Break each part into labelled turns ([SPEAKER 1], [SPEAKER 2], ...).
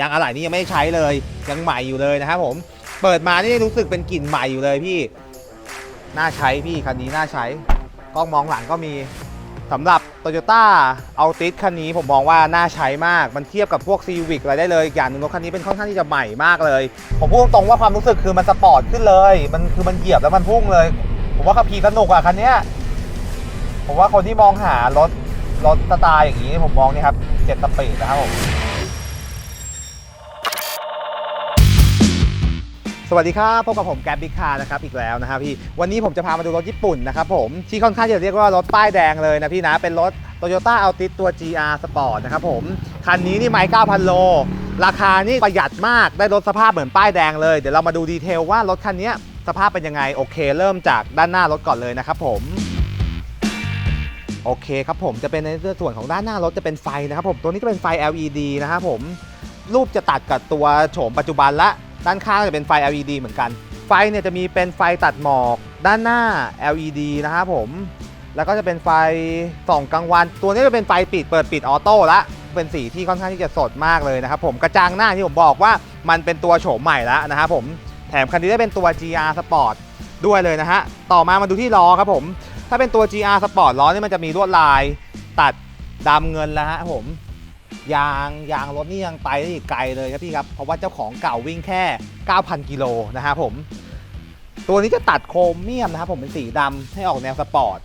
[SPEAKER 1] ยางอะไหล่นี่ยังไม่ใช้เลยยังใหม่อยู่เลยนะครับผมเปิดมานี่รู้สึกเป็นกลิ่นใหม่อยู่เลยพี่น่าใช้พี่คันนี้น่าใช้กล้องมองหลังก็มีสำหรับ Toyota a l t i s คันนี้ผมมองว่าน่าใช้มากมันเทียบกับพวก Civic อะไรได้เลยอย่างหนึ่งรถคันนี้เป็นค่อนข้างที่จะใหม่มากเลย ผมพูดตรงๆว่าความรู้สึกคือมันสปอร์ตขึ้นเลย มันคือมันเหยียบแล้วมันพุ่งเลย ผมว่าขับขี่สนุกอะคันเนี้ยผมว่าคนที่มองหารถรถสไตล์อย่างนี้ผมมองนี่ครับเจ็ดสปีดนะครับผม สวัสดีครับพบกับผมแกรบบิ๊กคาร์นะครับอีกแล้วนะครับพี่วันนี้ผมจะพามาดูรถญี่ปุ่นนะครับผมที่ค่อนข้างจะเรียกว่ารถป้ายแดงเลยนะพี่นะเป็นรถ Toyota Altis ตัว GR Sport นะครับผมคันนี้นี่ไม้9,000 โล ราคานี่ประหยัดมากได้รถสภาพเหมือนป้ายแดงเลย เดี๋ยวเรามาดูดีเทลว่ารถคันนี้สภาพเป็นยังไงโอเค เริ่มจากด้านหน้ารถก่อนเลยนะครับผมโอเคครับผมจะเป็นในส่วนของด้านหน้ารถจะเป็นไฟนะครับผมตัวนี้จะเป็นไฟ LED นะครับผมรูปจะตัดกับตัวโฉมปัจจุบันละ ด้านข้างจะเป็นไฟ LED เหมือนกัน ไฟเนี่ยจะมีเป็นไฟตัดหมอกด้านหน้า LED นะครับผม แล้วก็จะเป็นไฟส่องกลางวัน ตัวนี้จะเป็นไฟปิดเปิดปิดออโต้ละ เป็นสีที่ค่อนข้างที่จะสดมากเลยนะครับผมกระจังหน้าที่ผมบอกว่ามันเป็นตัวโฉมใหม่แล้วนะครับผม แถมคันนี้ได้เป็นตัว GR Sport ด้วยเลยนะฮะ ต่อมามาดูที่ล้อครับผม ถ้าเป็นตัว GR Sport ล้อนี่มันจะมีลวดลายตัดดำเงินแล้วฮะผม ยางยางรถนี่ยังไปได้อีกไกลเลยครับพี่ครับ เพราะว่าเจ้าของเก่าวิ่งแค่ 9,000 กิโลนะฮะผม ตัวนี้จะตัดโครเมียมนะครับผมเป็นสีดำให้ออกแนวสปอร์ต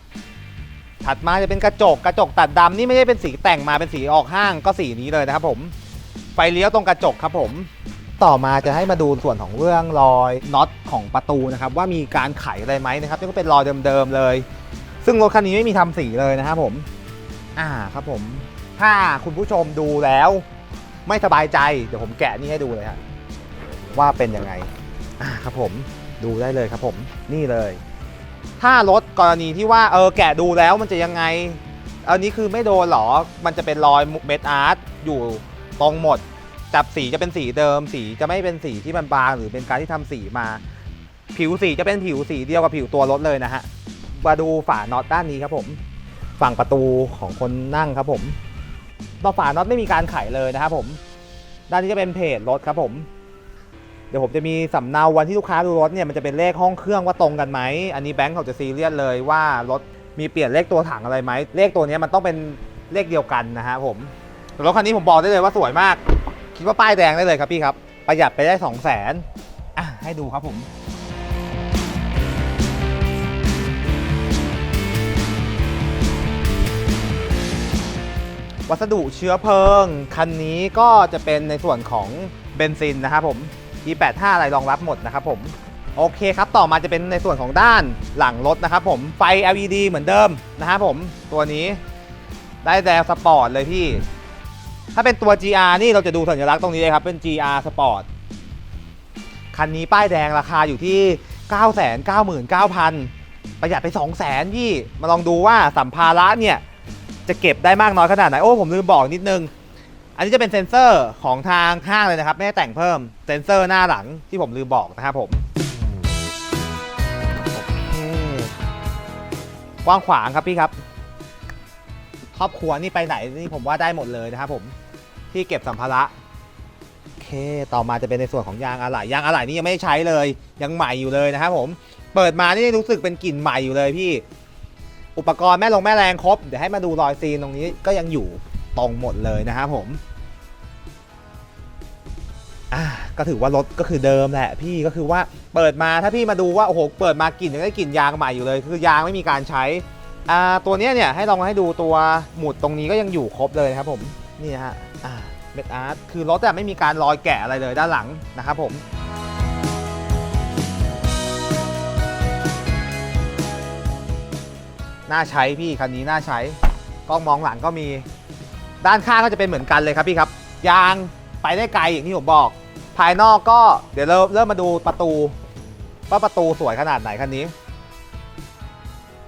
[SPEAKER 1] ถัดมาจะเป็นกระจกกระจกตัดดำนี่ไม่ได้เป็นสีแต่งมาเป็นสีออกห้างก็สีนี้เลยนะครับผมไฟเลี้ยวตรงกระจกครับผมต่อมาจะให้มาดูส่วนของเรื่องรอยน็อตของประตูนะครับว่ามีการไขอะไรไหมนะครับนี่ก็เป็นรอยเดิมๆเลย ซึ่งรถคันนี้ไม่มีทำสีเลยนะครับผม อ่าครับผม ถ้าคุณผู้ชมดูแล้ว ไม่สบายใจ เดี๋ยวผมแกะนี่ให้ดูเลยฮะว่าเป็นยังไงอ่าครับผมดูได้เลยครับผมนี่เลย ถ้ารถกรณีที่ว่าเออแกะดูแล้วมันจะยังไง อันนี้คือไม่โดนหรอ มันจะเป็นรอยเม็ดอาร์ตอยู่ตรงหมด จับสีจะเป็นสีเดิม สีจะไม่เป็นสีที่มันบางหรือเป็นการที่ทำสีมา ผิวสีจะเป็นผิวสีเดียวกับผิวตัวรถเลยนะฮะมาดูฝาน็อตด้านนี้ครับผม ฝั่งประตูของคนนั่งครับผม ต่อฝาน็อตไม่มีการไขเลยนะครับผม ด้านนี้จะเป็นเพจรถครับผม เดี๋ยวผมจะมีสำเนาวันที่ลูกค้าดูรถเนี่ยมันจะเป็นเลขห้องเครื่องว่าตรงกันไหม อันนี้แบงค์เขาจะซีเรียสเลยว่ารถมีเปลี่ยนเลขตัวถังอะไรไหม เลขตัวนี้มันต้องเป็นเลขเดียวกันนะฮะผมรถคันนี้ผมบอกได้เลยว่าสวยมาก คิดว่าป้ายแดงได้เลยครับพี่ครับ ประหยัดไปได้ 2 0 0 0 0นอะให้ดูครับผม วัสดุเชื้อเพลิง คันนี้ก็จะเป็นในส่วนของเบนซินนะครับผม E85 อะไรรองรับหมดนะครับผม โอเคครับ ต่อมาจะเป็นในส่วนของด้านหลังรถนะครับผม ไฟ LED เหมือนเดิมนะครับผม ตัวนี้ได้แดงสปอร์ตเลยพี่ ถ้าเป็นตัว GR นี่เราจะดูสัญลักษณ์ตรงนี้เลยครับ เป็น GR Sport คันนี้ป้ายแดงราคาอยู่ที่ 999,000 ประหยัดไป 200,000พี่ มาลองดูว่าสัมภาระเนี่ย จะเก็บได้มากน้อยขนาดไหน โอ้ผมลืมบอกนิดนึง อันนี้จะเป็นเซ็นเซอร์ของทางห้างเลยนะครับ ไม่ได้แต่งเพิ่ม เซ็นเซอร์หน้าหลังที่ผมลืมบอกนะครับผมโอเคกว้างขวางครับพี่ครับ ครอบครัวนี่ไปไหนนี่ผมว่าได้หมดเลยนะครับผมที่เก็บสัมภาระโอเค ต่อมาจะเป็นในส่วนของยางอะไหล่ยางอะไหล่นี่ยังไม่ได้ใช้เลย ยังใหม่อยู่เลยนะครับผม เปิดมานี่รู้สึกเป็นกลิ่นใหม่อยู่เลยพี่ อุปกรณ์แม่ลงแม่แรงครบ เดี๋ยวให้มาดูรอยซีนตรงนี้ก็ยังอยู่ตรงหมดเลยนะครับผมอ่าก็ถือว่ารถก็คือเดิมแหละพี่ก็คือว่าเปิดมาถ้าพี่มาดูว่าโอ้โหเปิดมากลิ่นยังได้กลิ่นยางใหม่อยู่เลย คือยางไม่มีการใช้อ่าตัวเนี้ยเนี่ยให้ลองให้ดูตัวหมุดตรงนี้ก็ยังอยู่ครบเลยนะครับผมนี่ฮะอ่าเม็ดอาร์ตคือรถอะไม่มีการรอยแกะอะไรเลยด้านหลังนะครับผม น่าใช้พี่คันนี้น่าใช้กล้องมองหลังก็มี ด้านข้างก็จะเป็นเหมือนกันเลยครับพี่ครับ ยางไปได้ไกลอย่างที่ผมบอก ภายนอกก็เดี๋ยวเริ่มเริ่มมาดูประตูว่าประตูสวยขนาดไหนคันนี้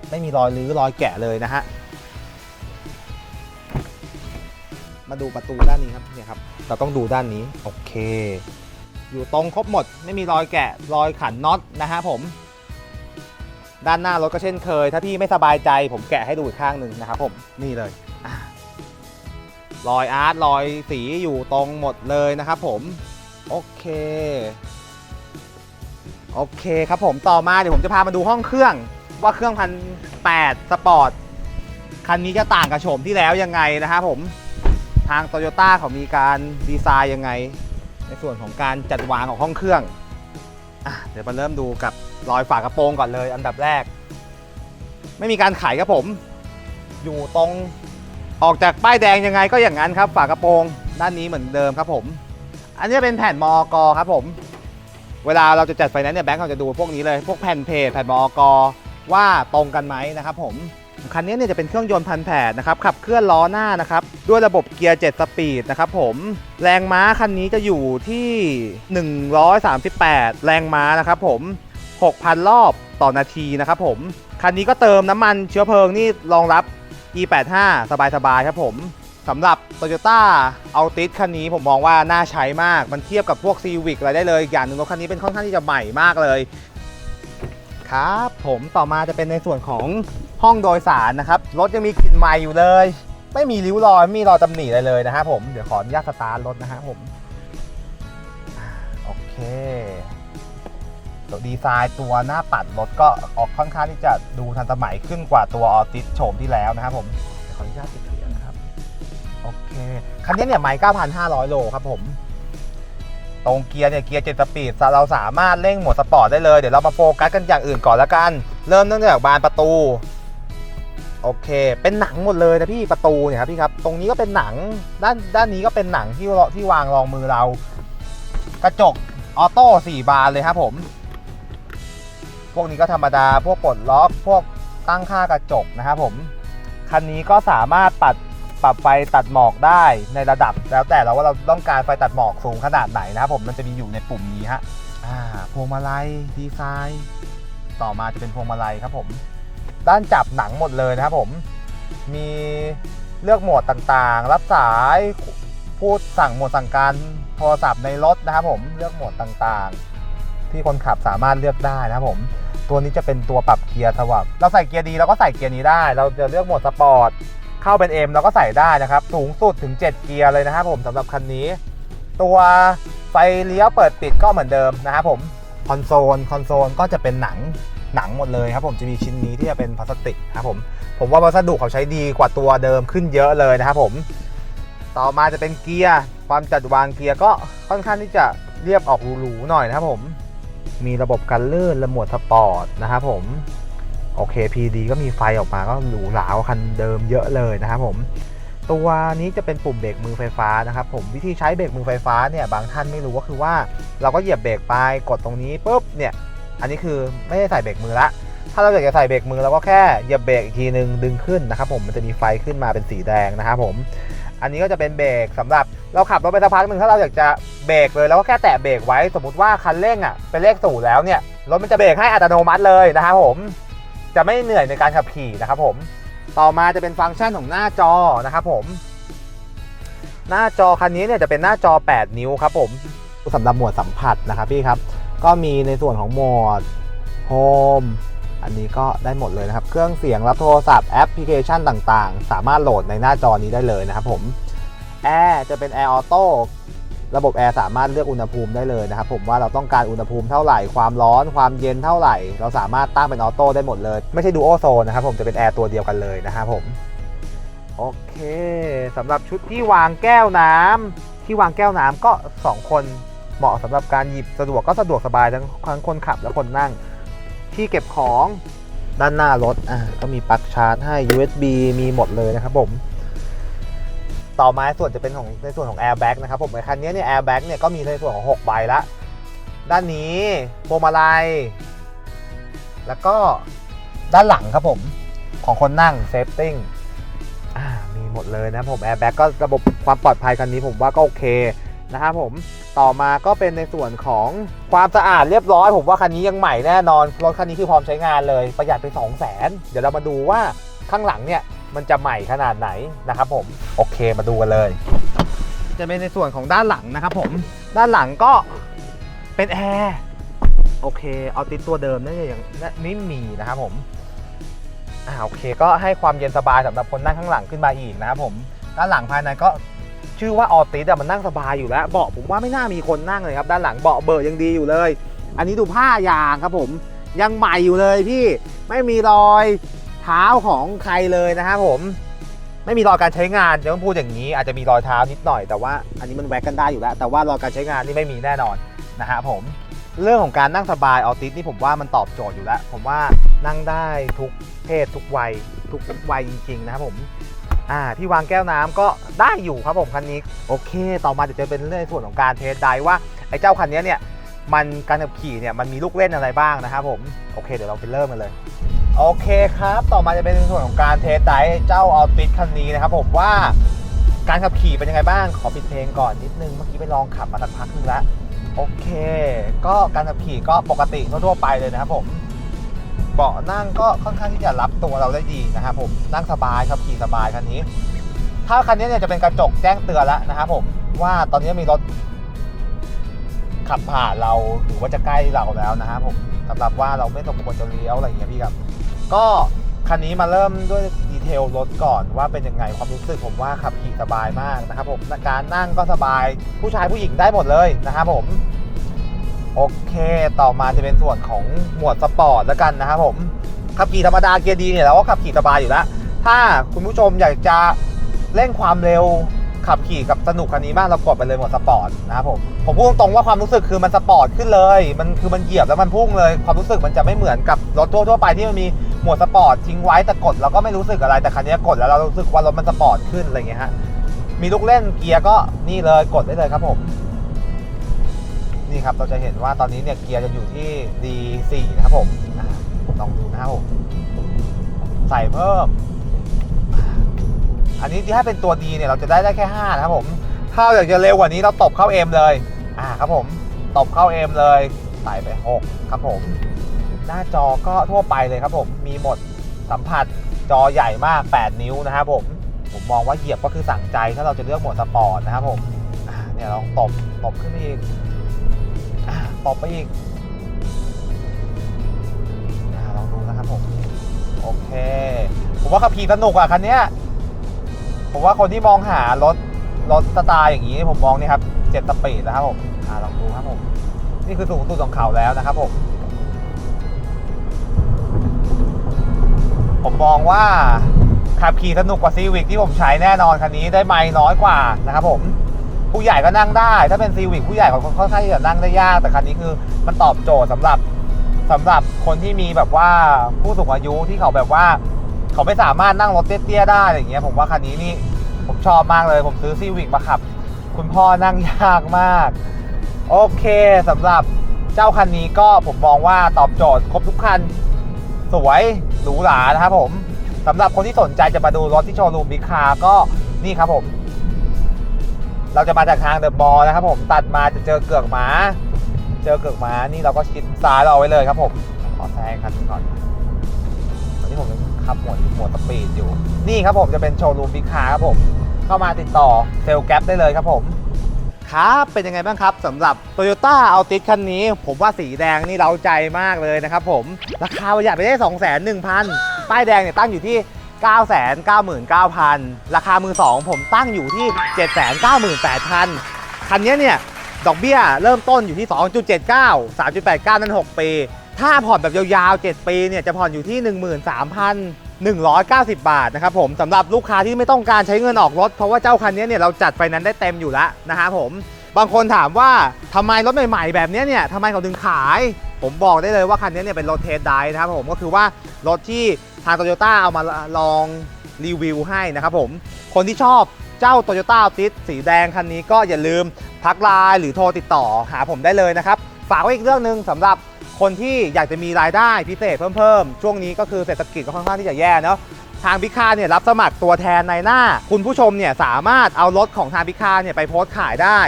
[SPEAKER 1] ไม่มีรอยรื้อรอยแกะเลยนะฮะมาดูประตูด้านนี้ครับเนี่ยครับเราต้องดูด้านนี้โอเค อยู่ตรงครบหมด ไม่มีรอยแกะรอยขันน็อตนะฮะผม ด้านหน้ารถก็เช่นเคย ถ้าพี่ไม่สบายใจผมแกะให้ดูอีกข้างหนึ่งนะครับผมนี่เลยอะรอยอาร์ตรอยสีอยู่ตรงหมดเลยนะครับผม โอเค โอเคครับผมต่อมาเดี๋ยวผมจะพามาดูห้องเครื่องว่าเครื่องพันแปดสปอร์ตคันนี้จะต่างกับโฉมที่แล้วยังไงนะครับผมทางโตโยต้าเขามีการดีไซน์ยังไง ในส่วนของการจัดวางของห้องเครื่อง อะเดี๋ยวมาเริ่มดูกับรอยฝากระโปรงก่อนเลย อันดับแรก ไม่มีการไขครับผม อยู่ตรงออกจากป้ายแดงยังไงก็อย่างนั้นครับ ฝากระโปรงด้านนี้เหมือนเดิมครับผม อันนี้เป็นแผ่นมอกครับผม เวลาเราจะจัดไฟแนนซ์เนี่ยแบงก์เขาจะดูพวกนี้เลย พวกแผ่นเพจแผ่นมอกว่าตรงกันไหมนะครับผมคันนี้เนี่ยจะเป็นเครื่องยนต์พันแผดนะครับขับเคลื่อนล้อหน้านะครับ ด้วยระบบเกียร์ 7 สปีดนะครับผม แรงม้าคันนี้จะอยู่ที่ 138 แรงม้านะครับผม 6,000 รอบต่อนาทีนะครับผม คันนี้ก็เติมน้ำมันเชื้อเพลิงนี่รองรับ E85 สบายๆครับผมสำหรับ Toyota Altis คันนี้ผมมองว่าน่าใช้มาก มันเทียบกับพวก Civic อะไรได้เลยอีกอย่างหนึ่งรถคันนี้เป็นค่อนข้างที่จะใหม่มากเลยครับผมต่อมาจะเป็นในส่วนของห้องโดยสารนะครับรถยังมีกลิ่นใหม่อยู่เลย ไม่มีริ้วรอยไม่มีรอยตำหนิอะไรเลยนะครับผมเดี๋ยวขออนุญาตสตาร์ทรถนะฮะผมโอเคตัวดีไซน์ตัวหน้าปัดรถก็ออกค่อนข้างที่จะดูทันสมัยขึ้นกว่าตัวออติสโฉมที่แล้วนะครับผมเดี๋ยวขออนุญาตติดเสียงนะครับโอเคคันนี้เนี่ยไมล์9,500 โลครับผม ตรงเกียร์เนี่ยเกียร์เจ็ดสปีดเราสามารถเร่งโหมดสปอร์ตได้เลย เดี๋ยวเรามาโฟกัสกันอย่างอื่นก่อนละกัน เริ่มตั้งแต่บานประตู โอเค เป็นหนังหมดเลยนะพี่ประตูเนี่ยครับพี่ครับ ตรงนี้ก็เป็นหนัง ด้านด้านนี้ก็เป็นหนังที่ที่วางรองมือเรา กระจกออโต้สี่บานเลยครับผม พวกนี้ก็ธรรมดา พวกปลดล็อก พวกตั้งค่ากระจกนะครับผม คันนี้ก็สามารถปัดปรับไฟตัดหมอกได้ในระดับ แล้วแต่เราว่าเราต้องการไฟตัดหมอกสูงขนาดไหนนะครับผมมันจะมีอยู่ในปุ่มนี้ฮะ อ่า พวงมาลัยดีไซน์ ต่อมาจะเป็นพวงมาลัยครับผม ด้านจับหนังหมดเลยนะครับผม มีเลือกโหมดต่างๆ รับสายพูดสั่งโหมดสั่งการโทรศัพท์ในรถนะครับผมเลือกโหมดต่างๆ ที่คนขับสามารถเลือกได้นะครับผม ตัวนี้จะเป็นตัวปรับเกียร์สวับเราใส่เกียร์ดีเราก็ใส่เกียร์นี้ได้ เราจะเลือกโหมดสปอร์ตเข้าเป็น M เราก็ใส่ได้นะครับ สูงสุดถึง 7 เกียร์เลยนะครับผมสำหรับคันนี้ ตัวไฟเลี้ยวเปิดปิดก็เหมือนเดิมนะครับผมคอนโซลคอนโซลก็จะเป็นหนัง หนังหมดเลยครับผมจะมีชิ้นนี้ที่จะเป็นพลาสติกครับผมผมว่าวัสดุเขาใช้ดีกว่าตัวเดิมขึ้นเยอะเลยนะครับผม ต่อมาจะเป็นเกียร์ความจัดวางเกียร์ก็ค่อนข้างที่จะเรียบออกหรูๆหน่อยนะครับผม มีระบบกันลื่นและโหมดสปอร์ตนะครับผมโอเค PD ก็มีไฟออกมาก็หรูหราคันเดิมเยอะเลยนะครับผมตัวนี้จะเป็นปุ่มเบรกมือไฟฟ้านะครับผมวิธีใช้เบรกมือไฟฟ้าเนี่ยบางท่านไม่รู้ก็คือว่า เราก็เหยียบเบรกไปกดตรงนี้ปุ๊บเนี่ย อันนี้คือไม่ได้ใส่เบรกมือละ ถ้าเราอยากจะใส่เบรกมือเราก็แค่เหยียบเบรกอีกทีนึงดึงขึ้นนะครับผมมันจะมีไฟขึ้นมาเป็นสีแดงนะครับผม อันนี้ก็จะเป็นเบรกสำหรับเราขับรถไปสักพักหนึ่งถ้าเราอยากจะเบรกเลยเราก็แค่แตะเบรกไว้สมมติว่าคันเร่งอะเป็นเลขศูแล้วเนี่ยรถมันจะเบรกให้อัตโนมัติเลยนะครับผม จะไม่เหนื่อยในการขับขี่นะครับผม ต่อมาจะเป็นฟังก์ชันของหน้าจอนะครับผม หน้าจอคันนี้เนี่ยจะเป็นหน้าจอ 8 นิ้วครับผมสำหรับหมวดสัมผัสนะครับพี่ครับ ก็มีในส่วนของโหมดโฮมอันนี้ก็ได้หมดเลยนะครับ เครื่องเสียงรับโทรศัพท์แอปพลิเคชันต่างๆ สามารถโหลดในหน้าจอนี้ได้เลยนะครับผมแอร์จะเป็นแอร์ออโต้ระบบแอร์สามารถเลือกอุณหภูมิได้เลยนะครับผมว่าเราต้องการอุณหภูมิเท่าไหร่ความร้อนความเย็นเท่าไหร่ เราสามารถตั้งเป็นออโต้ได้หมดเลย ไม่ใช่ดูโอโซนนะครับผมจะเป็นแอร์ตัวเดียวกันเลยนะครับผมโอเคสำหรับชุดที่วางแก้วน้ำที่วางแก้วน้ำก็ 2 คน เหมาะสำหรับการหยิบสะดวกก็สะดวกสบายทั้งทั้งคนขับและคนนั่ง ที่เก็บของด้านหน้ารถอะก็มีปลั๊กชาร์จให้ USB มีหมดเลยนะครับผม ต่อมาส่วนจะเป็นของในส่วนของ airbag นะครับผมในคันนี้เนี่ย airbag เนี่ยก็มีในส่วนของ 6 ใบละ ด้านนี้พวงมาลัย แล้วก็ด้านหลังครับผม ของคนนั่ง safety อ่ามีหมดเลยนะผม airbag ก็ระบบความปลอดภัยคันนี้ผมว่าก็โอเค นะครับผมต่อมาก็เป็นในส่วนของความสะอาดเรียบร้อย ผมว่าคันนี้ยังใหม่แน่นอนรถคันนี้คือพร้อมใช้งานเลยประหยัดไป 2 0 0 0 0 0 เดี๋ยวเรามาดูว่าข้างหลังเนี่ยมันจะใหม่ขนาดไหนนะครับผมโอเคมาดูกันเลย จะเป็นในส่วนของด้านหลังนะครับผมด้านหลังก็เป็นแอร์โอเคเอาติดตัวเดิมนี่ยังไม่มีนะครับผมอ่าโอเคก็ให้ความเย็นสบายสำหรับคนนั่งข้างหลังขึ้นมาอีกนะครับผมด้านหลังภายในก็ ชื่อว่าออติสอะมันนั่งสบายอยู่แล้ว เบาะผมว่าไม่น่ามีคนนั่งเลยครับ ด้านหลังเบาะเบอร์ยังดีอยู่เลย อันนี้ดูผ้ายางครับผมยังใหม่อยู่เลยพี่ไม่มีรอยเท้าของใครเลยนะครับผม ไม่มีรอยการใช้งานจะต้องพูดอย่างนี้ อาจจะมีรอยเท้านิดหน่อยแต่ว่าอันนี้มันแวกกันได้อยู่แล้ว แต่ว่ารอยการใช้งานนี่ไม่มีแน่นอนนะฮะผมเรื่องของการนั่งสบายออติสนี่ผมว่ามันตอบโจทย์อยู่แล้ว ผมว่านั่งได้ทุกเพศทุกวัยทุกวัยจริงๆนะครับผม อ่าที่วางแก้วน้ำก็ได้อยู่ครับผมคันนี้โอเค ต่อมาเดี๋ยวจะเป็นเรื่องในส่วนของการเทสไดว่าไอ้เจ้าคันนี้เนี่ยมันการขับขี่เนี่ยมันมีลูกเล่นอะไรบ้างนะครับผมโอเคเดี๋ยวเราไปเริ่มกันเลยโอเคครับ ต่อมาจะเป็นในส่วนของการเทสไดเจ้าออติสคันนี้นะครับผมว่าการขับขี่เป็นยังไงบ้างขอปิดเพลงก่อนนิดนึงเมื่อกี้ไปลองขับมาสักพักนึงแล้วโอเค ก็การขับขี่ก็ปกติทั่วๆไปเลยนะครับผม เบาะนั่งก็ค่อนข้างที่จะรับตัวเราได้ดีนะครับผมนั่งสบายขับขี่สบายคันนี้ ถ้าคันนี้เนี่ยจะเป็นกระจกแจ้งเตือนแล้วนะครับผมว่าตอนนี้มีรถขับผ่านเราหรือว่าจะใกล้เราแล้วนะครับผมสำหรับว่าเราไม่สมควรจะเลี้ยวอะไรอย่างเงี้ยพี่ครับ ก็คันนี้มาเริ่มด้วยดีเทลรถก่อนว่าเป็นยังไงความรู้สึกผมว่าขับขี่สบายมากนะครับผมการนั่งก็สบายผู้ชายผู้หญิงได้หมดเลยนะครับผม โอเค ต่อมาจะเป็นส่วนของหมวดสปอร์ตแล้วกันนะครับผมขับขี่ธรรมดาเกียร์ดีเนี่ยเราก็ขับขี่สบายอยู่แล้ว ถ้าคุณผู้ชมอยากจะเร่งความเร็วขับขี่กับสนุกคันนี้มากเรากดไปเลยหมวดสปอร์ตนะครับผมผมพูดตรงๆว่าความรู้สึกคือมันสปอร์ตขึ้นเลย มันคือมันเหยียบแล้วมันพุ่งเลย ความรู้สึกมันจะไม่เหมือนกับรถทั่วๆไปที่มันมีหมวดสปอร์ตทิ้งไว้แต่กดเราก็ไม่รู้สึกอะไรแต่คันนี้กดแล้วเรารู้สึกว่ารถมันสปอร์ตขึ้นอะไรอย่างเงี้ยฮะมีลูกเล่นเกียร์ก็นี่เลยกดได้เลยครับผม นี่ครับเราจะเห็นว่าตอนนี้เนี่ยเกียร์จะอยู่ที่ D4 นะครับผมลองดูนะครับผมใส่เพิ่ม อันนี้ที่ถ้าเป็นตัว D เนี่ยเราจะได้ได้แค่ 5 นะครับผม ถ้าอยากจะเร็วกว่านี้เราตบเข้า M เลย อ่าครับผม ตบเข้า M เลยใส่ไป 6 ครับผม หน้าจอก็ทั่วไปเลยครับผม มีหมดสัมผัสจอใหญ่มาก 8 นิ้วนะครับผม ผมมองว่าเหยียบก็คือสั่งใจถ้าเราจะเลือกโหมดสปอร์ตนะครับผม เนี่ยลองตบ ตบขึ้นไปอีก อ่าตบไปอีกลองดูนะครับผม โอเค ผมว่าขับขี่สนุกอะคันเนี้ยผมว่าคนที่มองหารถรถสไตล์อย่างนี้ผมมองนี่ครับเจ็ดสปีดนะครับผมอ่าลองดูครับผม นี่คือสูงสุดของเขาแล้วนะครับผม ผมมองว่าขับขี่สนุกกว่าซีวิกที่ผมใช้แน่นอนคันนี้ได้ไม่น้อยกว่านะครับผม ผู้ใหญ่ก็นั่งได้ ถ้าเป็นซีวิกผู้ใหญ่เขาค่อนข้างที่จะนั่งได้ยาก แต่คันนี้คือมันตอบโจทย์สำหรับสำหรับคนที่มีแบบว่าผู้สูงอายุที่เขาแบบว่า เขาไม่สามารถนั่งรถเตี้ยๆได้อะไรอย่างเงี้ย ผมว่าคันนี้นี่ผมชอบมากเลย ผมซื้อซีวิกมาขับ คุณพ่อนั่งยากมาก โอเคสำหรับเจ้าคันนี้ก็ผมมองว่าตอบโจทย์ครบทุกคัน สวยหรูหรานะครับผมสำหรับคนที่สนใจจะมาดูรถที่โชว์รูมบิ๊กคาร์ก็นี่ครับผม เราจะมาจากทางเดอะมอลล์นะครับผมตัดมาจะเจอเกือกหมา เจอเกือกหมานี่เราก็ชิดซ้ายเราเอาไว้เลยครับผมขอแซงคันนี้ก่อนตอนนี้ผมยังขับหมวดหมวดสปีดอยู่ นี่ครับผมจะเป็นโชว์รูมบิ๊กคาร์ครับผมเข้ามาติดต่อเซลล์แก๊ปได้เลยครับผมครับเป็นยังไงบ้างครับสำหรับ Toyota Altis คันนี้ ผมว่าสีแดงนี่เราใจมากเลยนะครับผม ราคาประหยัดไปได้ 2 1 0 0 0ป้ายแดงเนี่ยตั้งอยู่ที่ 9 9 9 0 0 0 ราคามือ2ผมตั้งอยู่ที่ 7 9 8 0 0 0 คันนี้เนี่ย ดอกเบี้ยเริ่มต้นอยู่ที่ 2.79 3.89 นั่น 6 ปี ถ้าผ่อนแบบยาวๆ 7 ปีเนี่ย จะผ่อนอยู่ที่ 13,190 บาทนะครับผมสำหรับลูกค้าที่ไม่ต้องการใช้เงินออกรถ เพราะว่าเจ้าคันนี้เนี่ย เราจัดไฟนั้นได้เต็มอยู่แล้วนะครับผมบางคนถามว่าทำไมรถใหม่ๆ แบบนี้เนี่ยทำไมเขาถึงขาย ผมบอกได้เลยว่าคันนี้เนี่ยเป็นรถเทสไดร์นะครับผมก็คือว่ารถที่างโตโยต้าเอามาลองรีวิวให้นะครับผม คนที่ชอบเจ้า Toyota Altis สีแดงคันนี้ก็อย่าลืมทักไลน์หรือโทรติดต่อหาผมได้เลยนะครับ ฝากไว้อีกเรื่องหนึ่งสำหรับคนที่อยากจะมีรายได้พิเศษเพิ่มๆ ช่วงนี้ก็คือเศรษฐกิจก็ค่อนข้างที่จะแย่เนาะทางพิคาเนี่ยรับสมัครตัวแทนในหน้า คุณผู้ชมเนี่ยสามารถเอารถของทางพิคาเนี่ยไปโพสต์ขายได้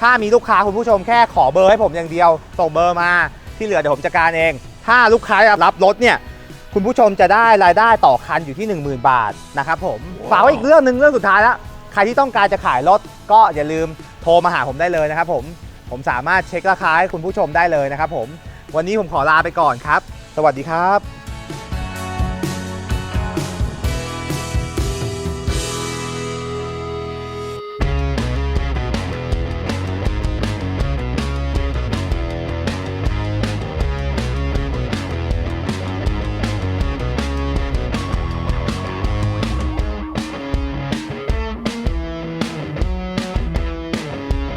[SPEAKER 1] ถ้ามีลูกค้าคุณผู้ชมแค่ขอเบอร์ให้ผมอย่างเดียวส่งเบอร์มาที่เหลือเดี๋ยวผมจัดการเอง ถ้าลูกค้ารับรถเนี่ย คุณผู้ชมจะได้รายได้ต่อคันอยู่ที่ 10,000 บาทนะครับผมฝากไว้อีกเรื่องหนึ่งเรื่องสุดท้ายแล้วใครที่ต้องการจะขายรถก็อย่าลืมโทรมาหาผมได้เลยนะครับผมผมสามารถเช็คราคาให้คุณผู้ชมได้เลยนะครับผมวันนี้ผมขอลาไปก่อนครับ สวัสดีครับ